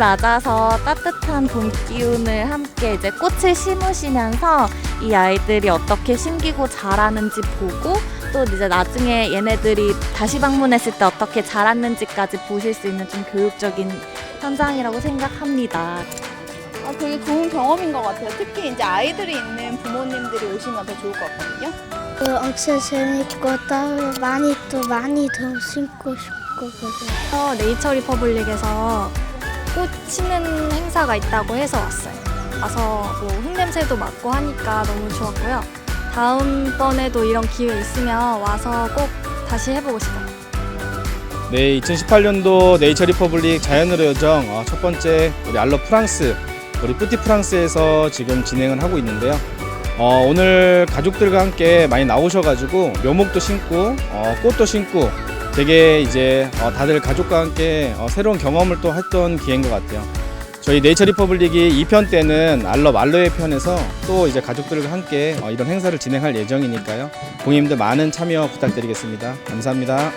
맞아서 따뜻한 봄 기운을 함께 이제 꽃을 심으시면서 이 아이들이 어떻게 심기고 자라는지 보고 또 이제 나중에 얘네들이 다시 방문했을 때 어떻게 자랐는지까지 보실 수 있는 좀 교육적인 현장이라고 생각합니다. 아, 되게 좋은 경험인 것 같아요. 특히 이제 아이들이 있는 부모님들이 오시면 더 좋을 것 같거든요. 그 엄청 재밌고 또 많이 또 많이 더 심고 싶고 그래요. 어, 네이처 리퍼블릭에서 꽃 심는 행사가 있다고 해서 왔어요. 와서 뭐 흙냄새도 맡고 하니까 너무 좋았고요. 다음번에도 이런 기회 있으면 와서 꼭 다시 해보고 싶어요. 네, 2018년도 네이처 리퍼블릭 자연으로 여정 어, 첫 번째 우리 알러 프랑스, 우리 뿌티 프랑스에서 지금 진행을 하고 있는데요. 어, 오늘 가족들과 함께 많이 나오셔가지고 묘목도 심고 어, 꽃도 심고 되게 이제 어, 다들 가족과 함께 어, 새로운 경험을 또 했던 기회인 것 같아요. 저희 네이처 리퍼블릭이 2편 때는 알러 말로의 편에서 또 이제 가족들과 함께 어, 이런 행사를 진행할 예정이니까요. 공임들 많은 참여 부탁드리겠습니다. 감사합니다.